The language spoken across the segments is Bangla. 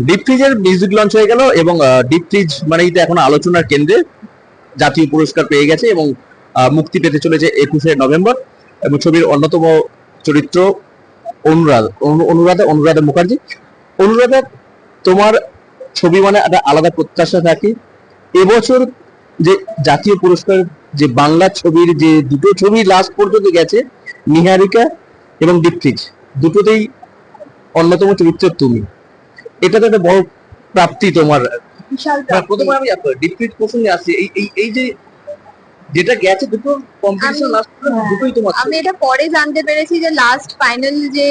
ডিপ ফ্রিজের মিউজিক লঞ্চ হয়ে গেল এবং ডিপ ফ্রিজ মানে এটা এখন আলোচনার কেন্দ্রে জাতীয় পুরস্কার পেয়ে গেছে এবং মুক্তি পেতে চলেছে একুশে নভেম্বর এবং ছবির অন্যতম চরিত্র অনুরাধ অনু- অনুরাধা অনুরাধা মুখার্জি। অনুরাধা, তোমার ছবি মানে একটা আলাদা প্রত্যাশা থাকে। এবছর যে জাতীয় পুরস্কার, যে বাংলা ছবির যে দুটো ছবি লাস্ট পর্যন্ত গেছে, নিহারিকা এবং ফ্রিজ দুটোতেই অন্যতম চরিত্র তুমি। এটা তো একটা বড় প্রাপ্তি তোমার। প্রথমে আমি ডিফিট প্রসঙ্গে আসছি। এই এই এই যে যেটা গেছে দুটো কম্পিটিশন লাস্ট হ্যাঁ। দুটোই তোমার আমি এটা পরে জানতে পেরেছি যে লাস্ট ফাইনাল যে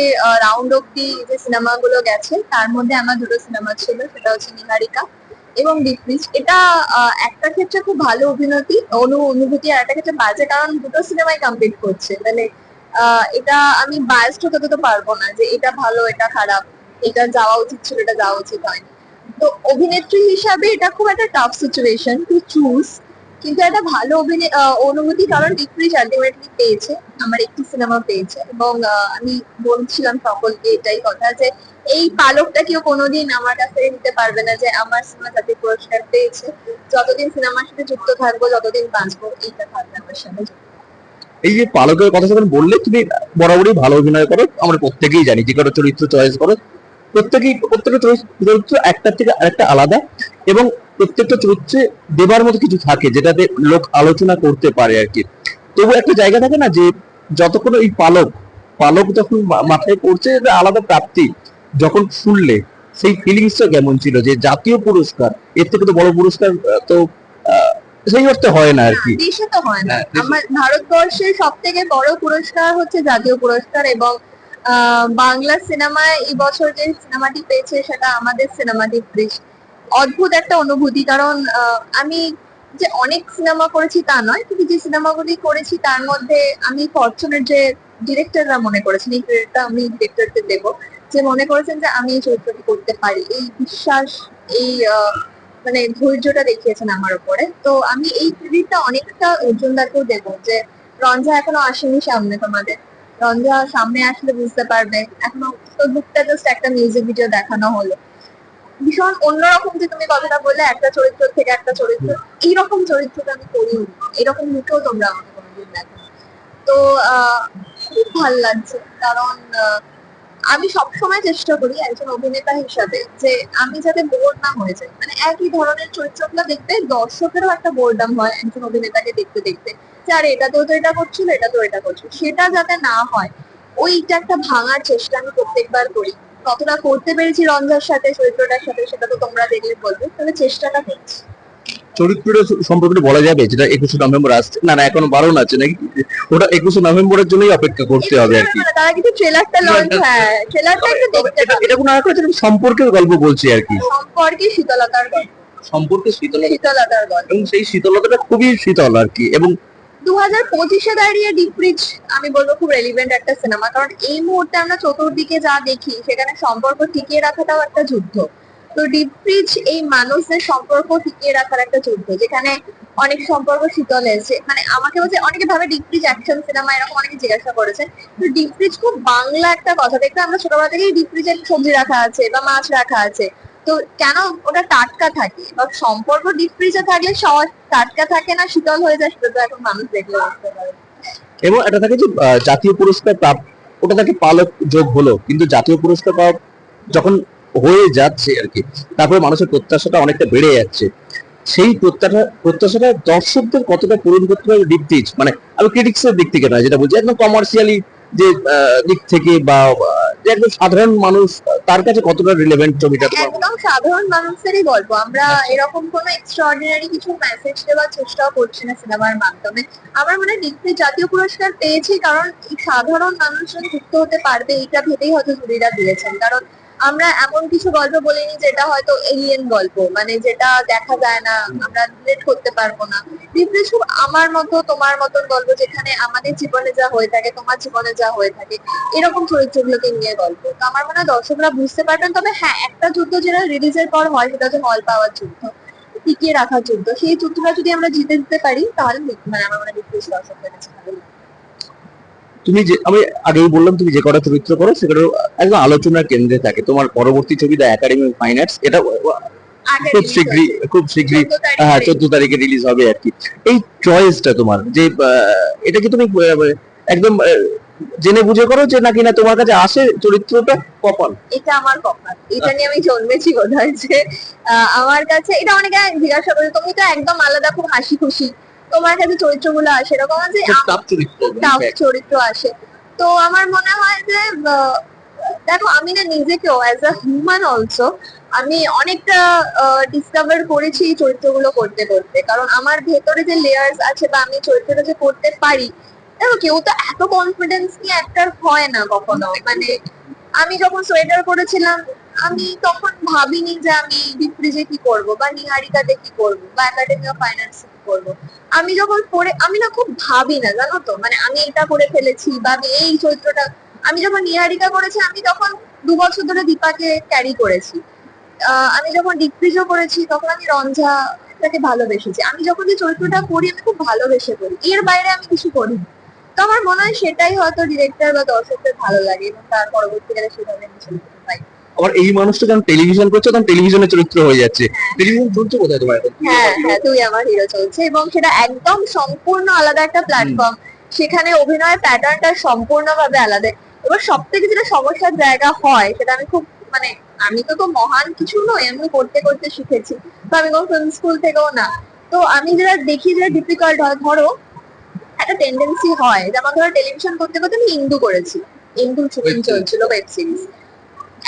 রাউন্ড অব্দি যে সিনেমাগুলো গেছে তার মধ্যে আমার দুটো সিনেমা ছিল সেটা হচ্ছে নিহারিকা এবং ডিফ্রিজ এটা একটা ক্ষেত্রে খুব ভালো অভিনতি অনু অনুভূতি আর একটা ক্ষেত্রে বাজে কারণ দুটো সিনেমাই কমপ্লিট করছে। মানে আহ, এটা আমি বায়াস্ট হতে তো পারব না যে এটা ভালো এটা খারাপ। এটা যাওয়া উচিত ছিল, এটা যাওয়া উচিত হয়নি। তো অভিনেত্রী হিসাবে এটা খুব একটা টাফ সিচুয়েশন টু চুজ কিন্তু একটা ভালো অনুভূতি কারণ আলটিমেটলি পেয়েছে, আমার একটি সিনেমা পেয়েছে এবং আমি বলছিলাম সকলকে এটাই কথা যে এই পালকটা কেউ কোনোদিন আমার কাছ নিতে পারবে না যে আমার সিনেমা যাতে পুরস্কার পেয়েছে, যতদিন সিনেমার সাথে যুক্ত থাকব যতদিন বাঁচবো, এইটা থাকবে আমার সাথে এই যে পালকের কথা যখন বললে তুমি বরাবরই ভালো অভিনয় করো, আমরা প্রত্যেকেই জানি, যে কোনো চরিত্র চয়েস করো প্রত্যেকেই প্রত্যেকটা চরিত্র- একটার থেকে আরেকটা আলাদা এবং প্রত্যেকটা চরিত্রে দেবার মতো কিছু থাকে যেটাতে লোক আলোচনা করতে পারে আর কি। তবু একটা জায়গা থাকে না যে যতক্ষণ এই পালক পালক যখন মাথায় পড়ছে এটা আলাদা প্রাপ্তি। যখন শুনলে সেই ফিলিংসটা কেমন ছিল যে জাতীয় পুরস্কার এর থেকে তো বড় পুরস্কার তো সেই অর্থে হয় না আর কি। দেশে তো হয় না। হ্যাঁ, আমার ভারতবর্ষের সব থেকে বড় পুরস্কার হচ্ছে জাতীয় পুরস্কার এবং বাংলা সিনেমায় এই বছর যে সিনেমাটি পেয়েছে সেটা আমাদের সিনেমাটি ব্রিজ অদ্ভুত একটা অনুভূতি, কারণ আমি যে অনেক সিনেমা করেছি তা নয়, কিন্তু যে সিনেমাগুলি করেছি তার মধ্যে আমি ফরচুনের যে ডিরেক্টররা মনে করেছেন, এই ক্রেডিটটা আমি ডিরেক্টরকে দেব, যে মনে করেছেন যে আমি এই চরিত্রটি করতে পারি। এই বিশ্বাস, এই মানে ধৈর্যটা দেখিয়েছেন আমার উপরে। তো আমি এই ক্রেডিটটা অনেকটা অর্জুনদাকেও দেবো, যে রঞ্জা এখনও আসেনি সামনে তোমাদের। রঞ্জা সামনে আসলে বুঝতে পারবে এখনও তো বুকটা জাস্ট একটা মিউজিক ভিডিও দেখানো হলো। ভীষণ অন্যরকম যে তুমি কথাটা বললে, একটা চরিত্র থেকে একটা চরিত্র, এইরকম চরিত্রটা আমি করি এরকম মুখেও তোমরা আমাকে কোনোদিন দেখো তো খুব ভালো লাগছে। কারণ আমি সবসময় চেষ্টা করি একজন অভিনেতা হিসাবে যে আমি যাতে বোর না হয়ে যাই। মানে একই ধরনের চরিত্রগুলো দেখতে দর্শকেরও একটা বোরডাম হয় একজন অভিনেতাকে দেখতে দেখতে। যে আরে এটাতেও তো এটা করছিল এটা তো এটা করছিল। সেটা যাতে না হয় ওইটা একটা ভাঙার চেষ্টা আমি প্রত্যেকবার করি। কতটা করতে পেরেছি রঞ্জার সাথে চরিত্রটার সাথে সেটা তো তোমরা দেখলে বলবে তবে চেষ্টাটা করছি। চরিত্রটা সম্পর্কে বলা যাবে যেটা একুশে নভেম্বর আসছে। না না এখনও বারণ আছে নাকি? ওটা একুশে নভেম্বরের জন্যই অপেক্ষা করতে হবে আর কি। তারা কিন্তু ট্রেলারটা লঞ্চ হ্যাঁ ট্রেলারটা একটু দেখতে এটা এটা কোনো আর একটা সম্পর্কের গল্প বলছি আর কি। সম্পর্কে শীতলতার গল্প। সম্পর্কে শীতলতা শীতলতার গল্প। এবং সেই শীতলতাটা খুবই শীতল আর কি। এবং দু পঁচিশে দাঁড়িয়ে ডিপ্রিচ আমি বলব খুব রেলিভেন্ট একটা সিনেমা কারণ এই মুহূর্তে আমরা চতুর্দিকে যা দেখি, সেখানে সম্পর্ক টিকিয়ে রাখাটাও একটা যুদ্ধ। তো ডিপ্রিচ এই মানুষদের সম্পর্ক টিকিয়ে রাখার একটা যুদ্ধ, যেখানে অনেক সম্পর্ক শীতল এসে মানে আমাকে বলছে, অনেকে ভাবে ডিপ্রিচ অ্যাকশন সিনেমা এরকম অনেকে জিজ্ঞাসা করেছে তো ডিপ্রিচ খুব বাংলা একটা কথা। দেখতে আমরা ছোটবেলা থেকেই ডিপ্রিচের সবজি রাখা আছে বা মাছ রাখা আছে। তো কেন ওটা টাটকা থাকে? বা সম্পর্ক ডিপ ফ্রিজে থাকলে সহজ, টাটকা থাকে না, শীতল হয়ে যায়, সেটা তো এখন মানুষ দেখলে বুঝতে পারে। এবং এটা থাকে যে জাতীয় পুরস্কার প্রাপ্ত ওটা তাকে পালক যোগ হলো, কিন্তু জাতীয় পুরস্কার পাওয়া যখন হয়ে যাচ্ছে আর কি, তারপরে মানুষের প্রত্যাশাটা অনেকটা বেড়ে যাচ্ছে। সেই প্রত্যাশা প্রত্যাশাটা দর্শকদের কতটা পূরণ করতে পারবে ডিপ টিচ মানে আমি ক্রিটিক্সের দিক থেকে না যেটা বলছি, একদম কমার্শিয়ালি যে দিক থেকে বা যে একজন সাধারণ মানুষ, তার কাছে কতটা রিলেভেন্ট ছবিটা একদম সাধারণ মানুষেরই গল্প আমরা এরকম কোনো এক্সট্রাঅর্ডিনারি কিছু মেসেজ দেওয়ার চেষ্টাও করছি না সিনেমার মাধ্যমে। আমার মনে হয় জাতীয় পুরস্কার পেয়েছি, কারণ সাধারণ মানুষজন যুক্ত হতে পারবে, এইটা ভেবেই হয়তো জুরিরা দিয়েছেন। কারণ আমরা এমন কিছু গল্প বলিনি যেটা হয়তো এলিয়েন গল্প মানে যেটা দেখা যায় না, আমরা রিলেট করতে পারব না। খুব আমার মতো, তোমার মতন গল্প যেখানে আমাদের জীবনে যা হয়ে থাকে, তোমার জীবনে যা হয়ে থাকে, এরকম চরিত্রগুলোকে নিয়ে গল্প। তো আমার মনে হয় দর্শকরা বুঝতে পারবেন, তবে হ্যাঁ একটা যুদ্ধ যেটা রিলিজের পর হয়, সেটা হচ্ছে হল পাওয়ার যুদ্ধ, টিকিয়ে রাখার যুদ্ধ। সেই যুদ্ধটা যদি আমরা জিতে দিতে পারি, তাহলে মানে আমার মনে হয় ডিপ্রেস দর্শকদের কাছে ভালো। তুমি যে আমি আগেই বললাম তুমি যে কটা চরিত্র করো সেগুলো একদম আলোচনার কেন্দ্রে থাকে। তোমার পরবর্তী ছবি the academy of fine arts এটা খুব শীঘ্রই খুব শীঘ্রই হ্যাঁ চোদ্দ তারিখে রিলিজ হবে আর কি। এই চয়েসটা তোমার যে এটা কি তুমি একদম জেনে বুঝে করো যে নাকি না তোমার কাছে আসে চরিত্রটা কপাল? এটা আমার কপাল। এটা নিয়ে আমি জন্মেছি বোধ হয় যে আমার কাছে এটা অনেকে জিজ্ঞাসা করে তুমি তো একদম আলাদা খুব হাসি খুশি। তোমার কাছে চরিত্রগুলো আসে এরকম আছে টাফ চরিত্র আসে। তো আমার মনে হয় যে দেখো আমি না নিজেকেও অ্যাজ আ হিউম্যান অলসো আমি অনেকটা ডিসকভার করেছি এই চরিত্রগুলো করতে করতে। কারণ আমার ভেতরে যে লেয়ার্স আছে বা আমি চরিত্রটা যে করতে পারি দেখো কেউ তো এত কনফিডেন্স নিয়ে অ্যাক্টর হয় না কখনো। মানে আমি যখন সোয়েটার করেছিলাম আমি তখন ভাবিনি যে আমি বিপ্রিজে কি করব বা নিহারিকাতে কি করব বা একাডেমি অফ ফাইন্যান্স কি করব। আমি যখন পড়ে, আমি না খুব ভাবি না, জানো তো? মানে আমি এটা করে ফেলেছি বা আমি এই চরিত্রটা, আমি যখন নিহারিকা করেছি, আমি তখন দু বছর ধরে দীপাকে ক্যারি করেছি। আমি যখন ডিপ্রিজও করেছি, তখন আমি রঞ্জা তাকে ভালোবেসেছি। আমি যখন যে চরিত্রটা করি, আমি খুব ভালোবেসে করি। এর বাইরে আমি কিছু করি। তো আমার মনে হয় সেটাই হয়তো ডিরেক্টর বা দর্শকদের ভালো লাগে এবং তার পরবর্তীকালে সেভাবে আমি পাই। আবার এই মানুষটা যখন টেলিভিশন করছে তখন টেলিভিশনের চরিত্র হয়ে যাচ্ছে। টেলিভিশন চলছে কোথায় তোমার? হ্যাঁ হ্যাঁ তুই আমার হিরো চলছে এবং সেটা একদম সম্পূর্ণ আলাদা একটা প্ল্যাটফর্ম সেখানে অভিনয়ের প্যাটার্নটা সম্পূর্ণভাবে আলাদা। এবার সব থেকে যেটা সমস্যার জায়গা হয় সেটা আমি খুব মানে আমি তো তো মহান কিছু নই আমি করতে করতে শিখেছি। তো আমি কোনো ফিল্ম স্কুল থেকেও না। তো আমি যেটা দেখি যেটা ডিফিকাল্ট হয় ধরো একটা টেন্ডেন্সি হয় যেমন ধরো টেলিভিশন করতে করতে আমি ইন্দু করেছি। ইন্দু শুটিং চলছিল ওয়েব সিরিজ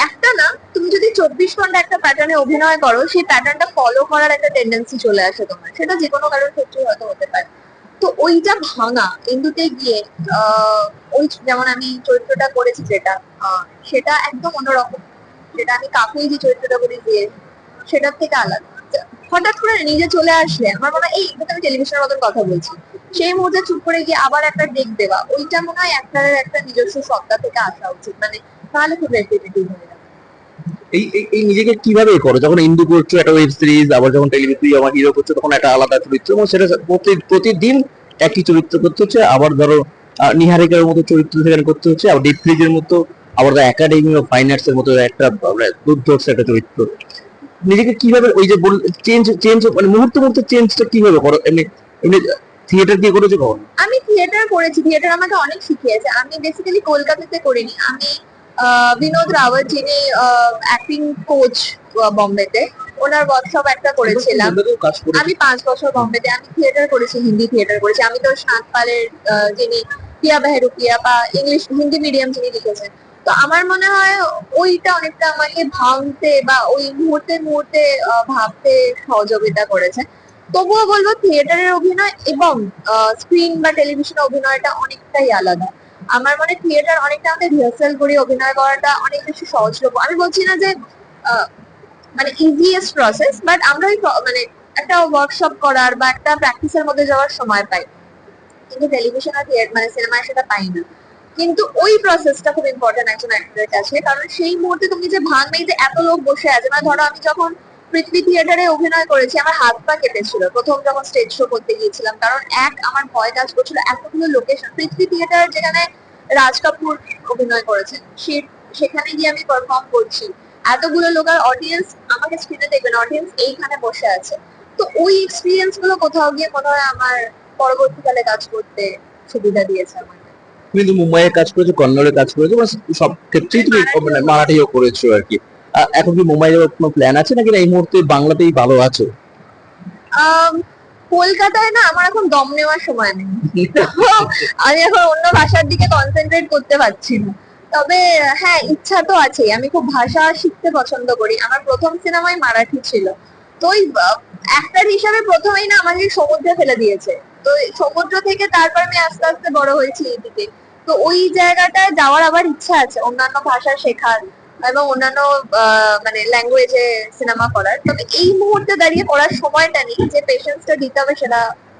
একটা না, তুমি যদি চব্বিশ ঘণ্টা একটা প্যাটার্নে অভিনয় করো, সেই প্যাটার্নটা ফলো করার একটা টেন্ডেন্সি চলে আসে তোমার। সেটা যে কোনো কারোর ক্ষেত্রে হয়তো হতে পারে। তো ওইটা ভাঙা, ইন্দুতে গিয়ে ওই যেমন আমি চরিত্রটা করেছি যেটা সেটা একদম অন্যরকম। যেটা আমি কাকুই যে চরিত্রটা করি দিয়ে সেটার থেকে আলাদা। হঠাৎ করে নিজে চলে আসলে আমার মনে হয়, এই এটা আমি টেলিভিশনের মতন কথা বলছি। সেই মুহূর্তে চুপ করে গিয়ে আবার একটা ডেক দেওয়া, ওইটা মনে হয় একটার একটা নিজস্ব সত্তা থেকে আসা উচিত। মানে তাহলে খুব রেপিটেটিভ হয়ে যাবে। এই এই- নিজেকে কীভাবে করো? যখন ইন্দু করছ একটা ওয়েব সিরিজ আবার যখন টেলিভিশন আমার হিরো করছ তখন একটা আলাদা চরিত্র এবং সেটা প্রতিদিন একই চরিত্র করতে হচ্ছে আবার ধরো নিহারিকার মতো চরিত্র সেখানে করতে হচ্ছে আবার ডিপ ফ্রিজের মতো আবার একাডেমি অফ ফাইন্যান্স এর মতো একটা দুর্ধর্ষ একটা চরিত্র। নিজেকে কীভাবে ওই যে চেঞ্জ চেঞ্জ মানে মুহূর্তে মুহূর্তে চেঞ্জটা কীভাবে করো? এমনি এমনি থিয়েটার দিয়ে করেছ কখন? আমি থিয়েটার করেছি থিয়েটার আমাকে অনেক শিখিয়েছে। আমি বেসিক্যালি কলকাতাতে করিনি আমি বিনোদ রাওয়াত যিনি অ্যাক্টিং কোচ বম্বেতে ওনার ওয়ার্কশপ একটা করেছিলাম। আমি পাঁচ বছর বম্বেতে আমি থিয়েটার করেছি হিন্দি থিয়েটার করেছি। আমি তো শান্ত পালের আহ, যিনি পিয়া বেহরুপিয়া বা ইংলিশ হিন্দি মিডিয়াম যিনি লিখেছেন। তো আমার মনে হয় ওইটা অনেকটা আমাকে ভাঙতে বা ওই মুহূর্তে মুহূর্তে ভাবতে সহযোগিতা করেছে। তবুও বলব থিয়েটারের অভিনয় এবং স্ক্রিন বা টেলিভিশনে অভিনয়টা অনেকটাই আলাদা। আমার মনে থিয়েটার অনেকটা আমাদের রিহার্সাল করে অভিনয় করাটা অনেক বেশি সহজলভ্য। আমি বলছি না যে মানে ইজিয়েস্ট প্রসেস বাট আমরা মানে একটা ওয়ার্কশপ করার বা একটা প্র্যাকটিসের মধ্যে যাওয়ার সময় পাই। কিন্তু টেলিভিশন আর থিয়েটার মানে সিনেমায় সেটা পাই না। কিন্তু ওই প্রসেসটা খুব ইম্পর্টেন্ট একজন অ্যাক্টরের কাছে, কারণ সেই মুহূর্তে তুমি যে ভাঙবে যে এত লোক বসে আছে মানে ধরো আমি যখন পৃথ্বী থিয়েটারে অভিনয় করেছি আমার হাত পা কেটেছিল প্রথম যখন স্টেজ শো করতে গিয়েছিলাম কারণ এক আমার ভয় কাজ করছিল এতগুলো লোকেশন পৃথিবী থিয়েটার যেখানে রাজ কাপুর অভিনয় করেছেন সে- সেখানে গিয়ে আমি পারফর্ম করছি। এতগুলো লোক আর অডিয়েন্স আমাকে স্ক্রিনে দেখবেন অডিয়েন্স এইখানে বসে আছে। তো ওই এক্সপিরিয়েন্সগুলো কোথাও গিয়ে মনে হয় আমার পরবর্তীকালে কাজ করতে সুবিধা দিয়েছে আমাকে। তুমি তো মুম্বাইয়ে কাজ করেছ কন্নড়ে কাজ করেছ মানে সব ক্ষেত্রেই তুমি মারাঠিও মানে করেছি। করেছ আর কি। এখন কি মুম্বাই যাওয়ার কোনো প্ল্যান আছে নাকি এই মুহূর্তে বাংলাতেই ভালো আছো? কলকাতায় না আমার এখন দম নেওয়ার সময় নেই। আমি এখন অন্য ভাষার দিকে কনসেন্ট্রেট করতে পারছি না। তবে হ্যাঁ ইচ্ছা তো আছে আমি খুব ভাষা শিখতে পছন্দ করি। আমার প্রথম সিনেমায় মারাঠি ছিল। তো ওই অ্যাক্টর হিসাবে প্রথমেই না আমাকে সমুদ্রে ফেলে দিয়েছে। তো সমুদ্র থেকে তারপর আমি আস্তে আস্তে বড় হয়েছি এদিকে। তো ওই জায়গাটায় যাওয়ার আবার ইচ্ছা আছে। অন্যান্য ভাষা শেখার। এবং অন্যান্য মানে ল্যাঙ্গুয়েজে সিনেমা করার। তবে এই মুহূর্তে দাঁড়িয়ে করার সময়টা নেই যে পেশেন্সটা দিতে হবে সেটা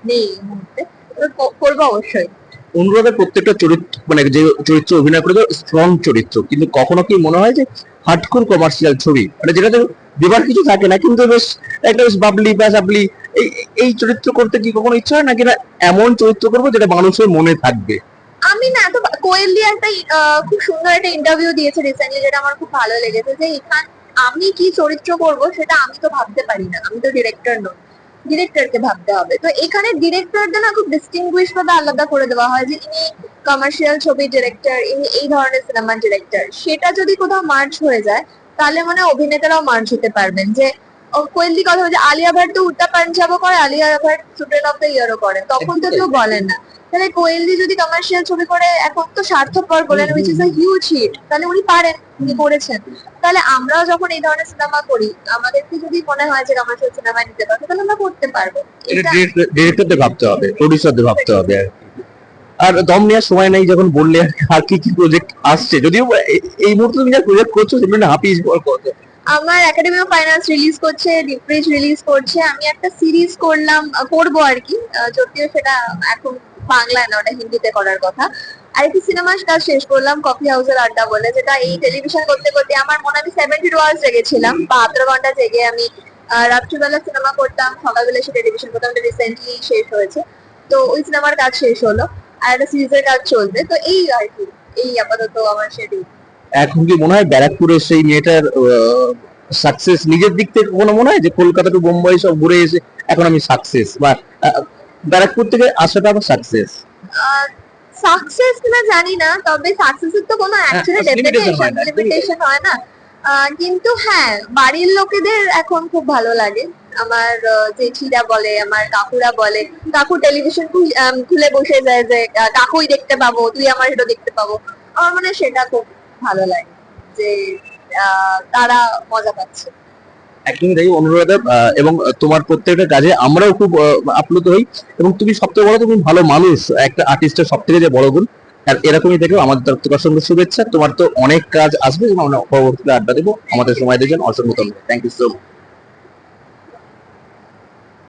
নেই এই মুহূর্তে। করব অবশ্যই। অনুরাধের প্রত্যেকটা চরিত্র মানে যে চরিত্র অভিনয় করে স্ট্রং চরিত্র। কিন্তু কখনো কি মনে হয় যে হার্ডকোর কমার্শিয়াল ছবি? মানে যেটাতে দেবার কিছু থাকে না, কিন্তু বেশ একটা বেশ বাবলি বা সাবলি এই এই চরিত্র করতে কি কখনো ইচ্ছা হয়? নাকি না এমন চরিত্র করব যেটা মানুষের মনে থাকবে? আমি না এত কোয়েলি একটা খুব সুন্দর একটা ইন্টারভিউ দিয়েছে রিসেন্টলি যেটা আমার খুব ভালো লেগেছে যে এখান, আমি কি চরিত্র করব সেটা আমি তো ভাবতে পারি না। আমি তো ডিরেক্টর নই। ডিরেক্টরকে ভাবতে হবে। তো এখানে ডিরেক্টরদের না খুব ডিস্টিংগুইশ ভাবে আলাদা করে দেওয়া হয় যে ইনি কমার্শিয়াল ছবির ডিরেক্টর ইনি এই ধরনের সিনেমার ডিরেক্টর সেটা যদি কোথাও মার্চ হয়ে যায়, তাহলে মানে অভিনেতারাও মার্চ হতে পারবেন যে ও, কোয়েলি কথা বলছে আলিয়া ভাট তো উত্তা পাঞ্জাবও করে Alia Bhatt student of the ইয়ারও করে। তখন তো কেউ বলেন না। তাহলে কোয়েলি যদি কমার্শিয়াল ছবি করে এখন তো স্বার্থপর বলেন which is a huge hit তাহলে উনি পারেন উনি করেছেন। তাহলে আমরাও যখন এই ধরনের সিনেমা করি আমাদেরকে যদি মনে হয় যে কমার্শিয়াল সিনেমা নিতে পারব তাহলে আমরা করতে পারব। ডিরেক্টরদের ভাবতে হবে প্রডিউসারদের ভাবতে হবে আর দম নেওয়ার সময় নেই যখন বললে আর কি- কি প্রজেক্ট আসছে। যদিও এই মুহূর্তে তুমি যা প্রজেক্ট করছ সেগুলো হাফিজ করছ আমার একাডেমি অফ ফাইন্যান্স রিলিজ করছে ডিপ্রিজ রিলিজ করছে। আমি একটা সিরিজ করলাম করব আর কি। যদিও সেটা এখন বাংলায় না, ওটা হিন্দিতে করার কথা। আর একটি সিনেমার কাজ শেষ করলাম কফি হাউসের আড্ডা বলে, যেটা এই টেলিভিশন করতে করতে আমার মনে আমি সেভেন্টি টু আওয়ার্স জেগেছিলাম। বাহাত্তর ঘণ্টা জেগে আমি রাত্রিবেলা সিনেমা করতাম, সকালবেলা এসে টেলিভিশন করতাম এটা রিসেন্টলি শেষ হয়েছে। তো ওই সিনেমার কাজ শেষ হলো, আর একটা সিরিজের কাজ চলবে। তো এই আর কি, এই আপাতত আমার শিডিউল এখন কি মনে হয় ব্যারাকপুরের সেই মেয়েটার সাকসেস নিজের দিক থেকে কোনো মনে হয়? যে কলকাতা টু বোম্বাই সব ঘুরে এসে এখন আমি সাকসেস বা ব্যারাকপুর থেকে আসাটা আবার সাকসেস সাকসেস কিনা জানি না তবে সাকসেসের তো কোনো অ্যাকচুয়ালি ডেফিনেশন লিমিটেশন হয় না কিন্তু হ্যাঁ বাড়ির লোকেদের এখন খুব ভালো লাগে। আমার জেঠিরা বলে আমার কাকুরা বলে কাকু টেলিভিশন খুলে বসে যায় যে কাকুই দেখতে পাবো তুই আমার সেটা দেখতে পাবো। আমার মানে সেটা খুব ভালো লাগে যে তারা মজা পাচ্ছে। একদমই তাই, অনুরাধা এবং তোমার প্রত্যেকটা কাজে আমরাও খুব আপ্লুত হই। এবং তুমি সবথেকে বড় তুমি ভালো মানুষ, একটা আর্টিস্টের সব থেকে যে বড় গুণ, আর এরকমই থেকেও আমাদের তরফ থেকে অসংখ্য শুভেচ্ছা। তোমার তো অনেক কাজ আসবে, এবং আমরা পরবর্তীতে আড্ডা দেবো। আমাদের সময় দিয়েছেন অসংখ্য ধন্যবাদ। Thank you so much